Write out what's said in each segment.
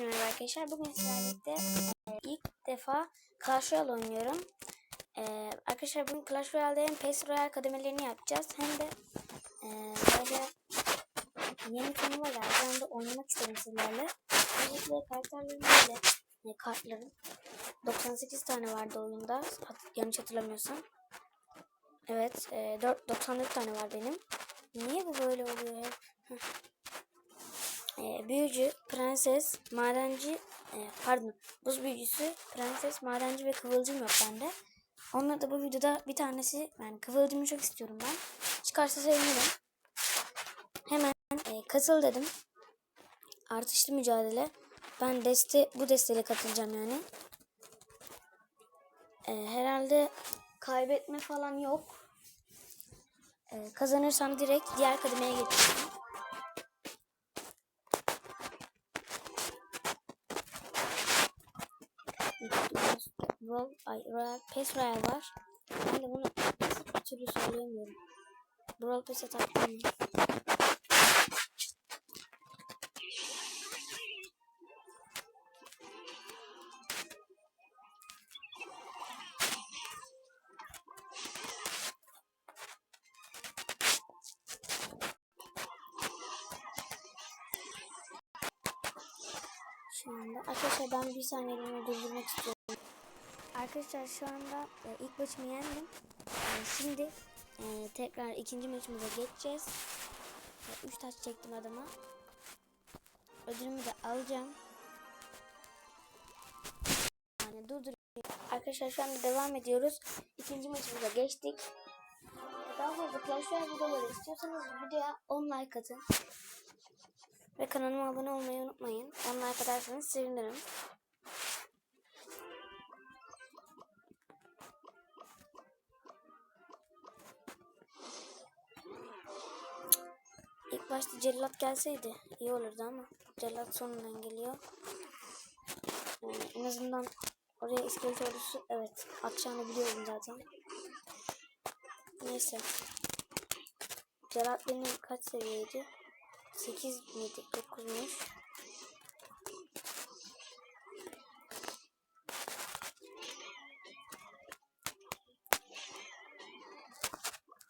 Merhaba arkadaşlar. Bugün sizlerle birlikte ilk defa Clash Royale oynuyorum. E, arkadaşlar bugün Clash Royale'de hem PES Royale kademelerini yapacağız hem de e, böyle yeni turnuva geldi. Ben de oynamak istedim sizlerle. Özellikle karakterlerin böyle e, kartların 98 tane vardı oyunda. Yanlış hatırlamıyorsam. Evet, e, 4, 94 tane var benim. Niye bu böyle oluyor hep? Ee, büyücü, prenses, madenci, e, pardon, buz büyücüsü, prenses, madenci ve kıvılcım yok bende. Onlar da bu videoda bir tanesi, yani kıvılcımı çok istiyorum ben. Çıkarsa sevinirim. Hemen e, katıl dedim. Artışlı mücadele. Ben deste, bu desteyle katılacağım yani. E, herhalde kaybetme falan yok. E, kazanırsam direkt diğer kademeye geçiyorum. Roll, ay, Royal, Pass Royal var. Ben de bunu bir türlü söyleyemiyorum. Brawl Pass'e taktım. Şu anda arkadaşlar ben bir saniyeliğine durdurmak istiyorum. Arkadaşlar şu anda e, ilk maçımı yendim. E, şimdi e, tekrar ikinci maçımıza geçeceğiz. 3 taş çektim adama. Ödülümü de alacağım. Yani durduruyorum. Arkadaşlar şu anda devam ediyoruz. İkinci maçımıza geçtik. Daha fazla Clash Royale videoları istiyorsanız videoya 10 like atın. Ve kanalıma abone olmayı unutmayın. 10 like atarsanız sevinirim. İlk başta cellat gelseydi iyi olurdu ama cellat sonundan geliyor. Yani en azından oraya iskelet ordusu evet atacağını biliyordum zaten. Neyse. Cellat benim kaç seviyeydi? 8 miydi? 9'muş.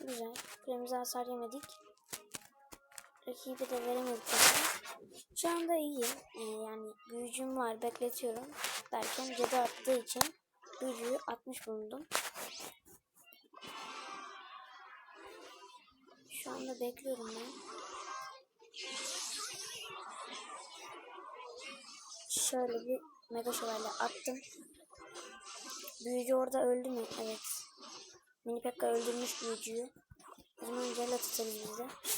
Güzel. Kulemize hasar yemedik. Rakibi de veremedik. Şu anda iyiyim. Ee, yani büyücüm var. Bekletiyorum. Derken cadı attığı için büyücüyü atmış bulundum. Şu anda bekliyorum ben. Şöyle bir mega şövalye attım. Büyücü orada öldü mü? Evet. Mini Pekka öldürmüş büyücüyü. O zaman cellat atarız biz.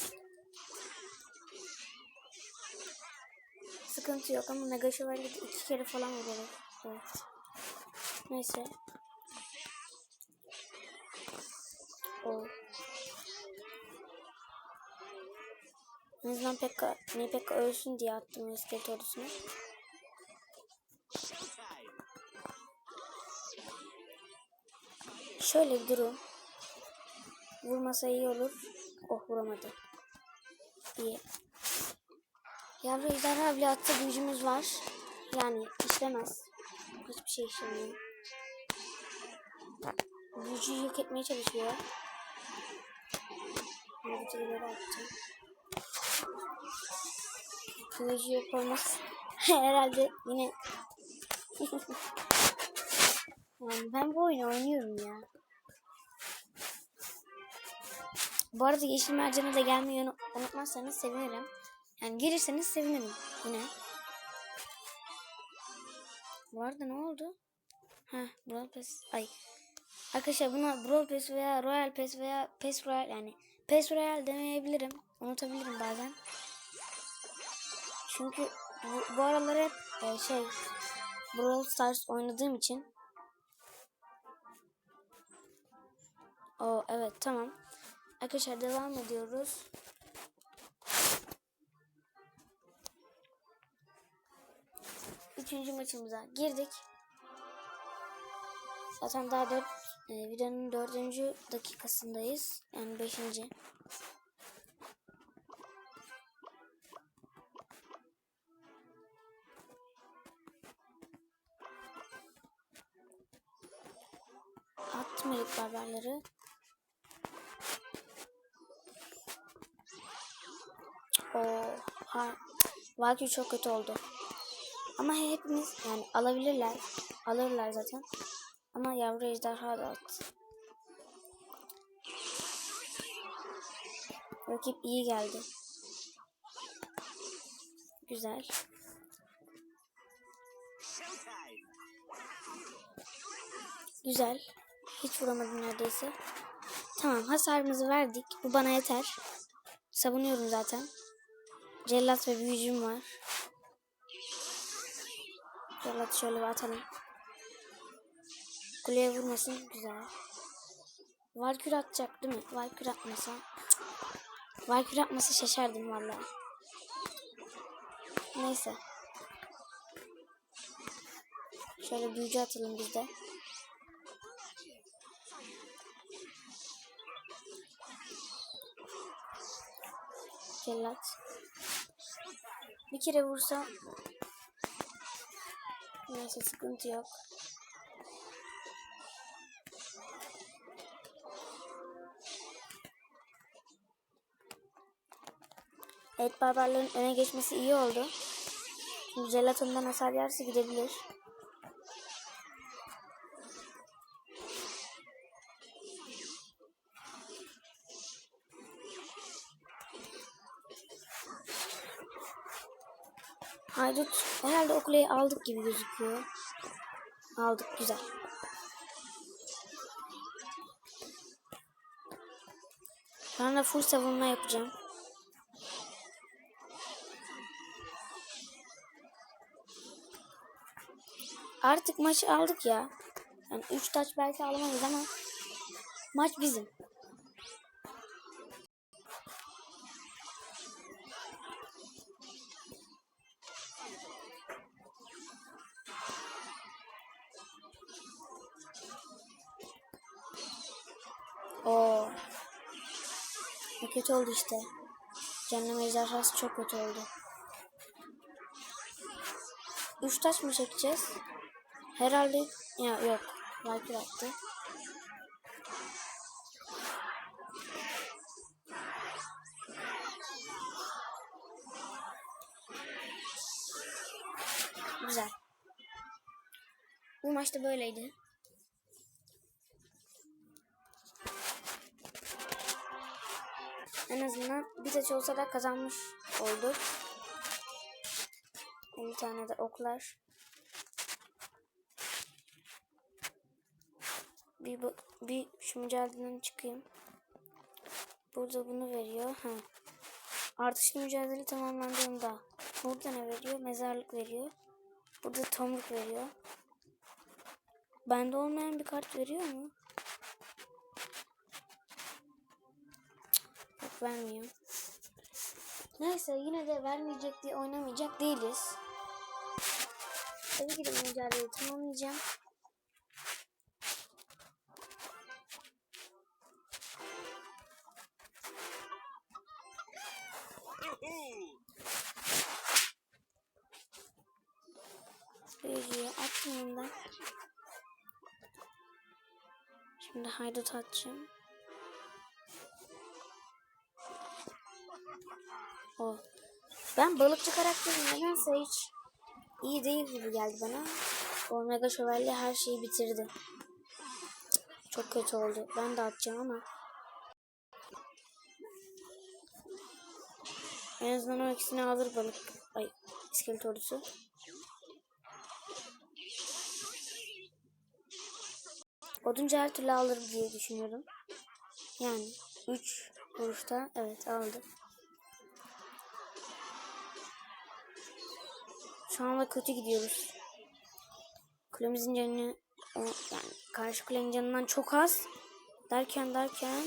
Sıkıntı yok ama mega şövalye iki kere falan vuruyor. Evet. Neyse. O. En azından Pekka, Mini Pekka ölsün diye attım iskelet ordusunu. Şöyle bir durum. Vurmasa iyi olur. Oh vuramadı. İyi. Yavru ejderha bile attı büyücümüz var. Yani işlemez. Hiçbir şey işlemiyor. Büyücüyü yok etmeye çalışıyor. Büyücüleri atacağım. Büyücü yok olmaz. Herhalde yine yani ben bu oyunu oynuyorum ya. Bu arada Yeşil Mercan'a da gelmeyi unu- unutmazsanız sevinirim. Yani gelirseniz sevinirim yine. Bu arada ne oldu? Ha, Brawl Pass. Ay. Arkadaşlar buna Brawl Pass veya Royal Pass veya Pass Royal yani Pass Royal demeyebilirim. Unutabilirim bazen. Çünkü bu, bu aralar hep e, şey Brawl Stars oynadığım için O evet tamam. Arkadaşlar devam ediyoruz. üçüncü maçımıza girdik. Zaten daha dört, e, videonun dördüncü dakikasındayız. Yani beşinci. Atmadık barbarları. Oha. Vakü çok kötü oldu. Ama hepimiz yani alabilirler. Alırlar zaten. Ama yavru ejderha da attı. Rakip iyi geldi. Güzel. Güzel. Hiç vuramadım neredeyse. Tamam hasarımızı verdik. Bu bana yeter. Savunuyorum zaten. Cellat ve büyücüm var. Cellat şöyle bir atalım. Kuleye vurmasın. Güzel. Valkür atacak değil mi? Valkür atmasa. Cık. Valkür atmasa şaşardım vallahi. Neyse. Şöyle büyücü atalım biz de. Cellat. Bir kere vursa neyse sıkıntı yok. Evet barbarların öne geçmesi iyi oldu. Şimdi jelatondan hasar yerse gidebilir. Herhalde o kuleyi aldık gibi gözüküyor. Aldık güzel. Ben de full savunma yapacağım. Artık maçı aldık ya. Yani 3 taç belki alamayız ama maç bizim. Oo. Ne kötü oldu işte. Cehennem ejderhası çok kötü oldu. Üç taş mı çekeceğiz? Herhalde ya yok. Viper attı. Güzel. Bu maçta böyleydi. En azından bir taç olsa da kazanmış olduk. 50 tane de oklar. Bir, bir şu mücadeleden çıkayım. Burada bunu veriyor. Ha. Artış mücadele tamamlandığında burada ne veriyor? Mezarlık veriyor. Burada tomruk veriyor. Bende olmayan bir kart veriyor mu? Vermiyor. Neyse yine de vermeyecek diye oynamayacak değiliz. Tabii ki de mücadeleyi tamamlayacağım. Büyücüyü attım önden. Şimdi haydut atacağım. O. Ben balıkçı karakterim nedense hiç iyi değil gibi geldi bana. Omega şövalye her şeyi bitirdi. Çok kötü oldu. Ben de atacağım ama. En azından o ikisini alır balık. Ay iskelet ordusu. Oduncu her türlü alır diye düşünüyorum. Yani 3 vuruşta evet aldı. Şu anda kötü gidiyoruz. Kulemizin canı o, yani karşı kulenin canından çok az. Derken derken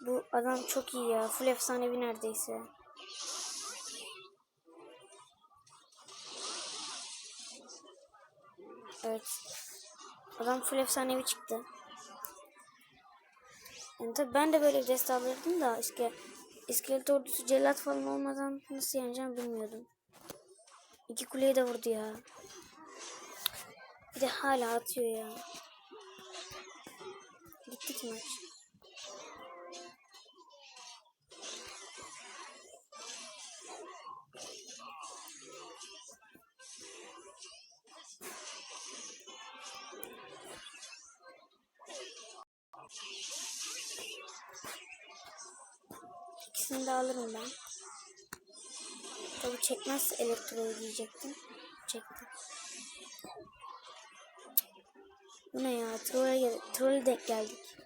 Bu adam çok iyi ya. Full efsanevi neredeyse. Evet. Adam full efsanevi çıktı. Yani tabii ben de böyle deste alırdım da işte iskelet ordusu cellat falan olmadan nasıl yeneceğim bilmiyordum. İki kuleyi de vurdu ya. Bir de hala atıyor ya. Gitti ki maç. İkisini de alırım ben. Tabi çekmezse elektroyu diyecektim. Çekti. Bu ne ya? Troll'e gel Troll'e denk geldik.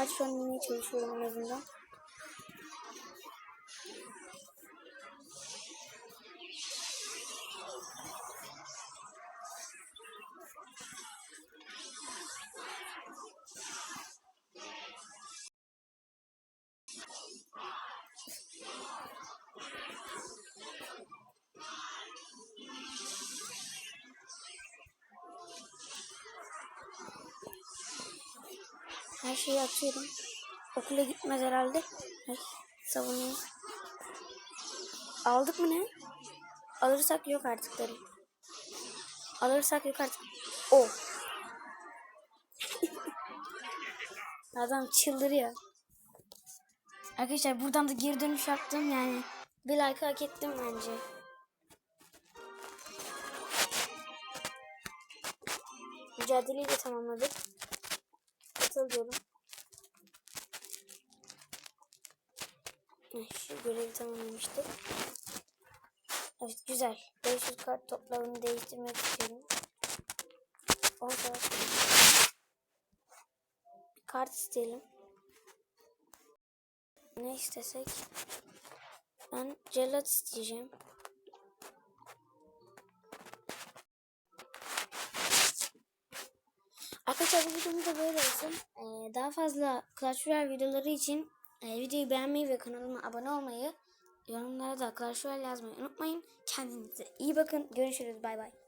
Taç oynamaya çalışıyorum en azından. Her şeyi atıyorum. Okula gitmez herhalde. Ay, savunuyor. Aldık mı ne? Alırsak yok artık derim. Alırsak yok artık. O. Adam çıldırıyor. Arkadaşlar buradan da geri dönüş yaptım yani. Bir like hak ettim bence. Mücadeleyi de tamamladık. Katılıyorum. Eh, Şu görevi tamamlamıştık. Evet güzel. 500 kart toplamını değiştirmek istiyorum. 10 saat. Bir kart isteyelim. Ne istesek? Ben cellat isteyeceğim. Arkadaşlar bu videomuz da böyle olsun. Ee, daha fazla Clash Royale videoları için e, videoyu beğenmeyi ve kanalıma abone olmayı, yorumlara da Clash Royale yazmayı unutmayın. Kendinize iyi bakın. Görüşürüz. Bay bay.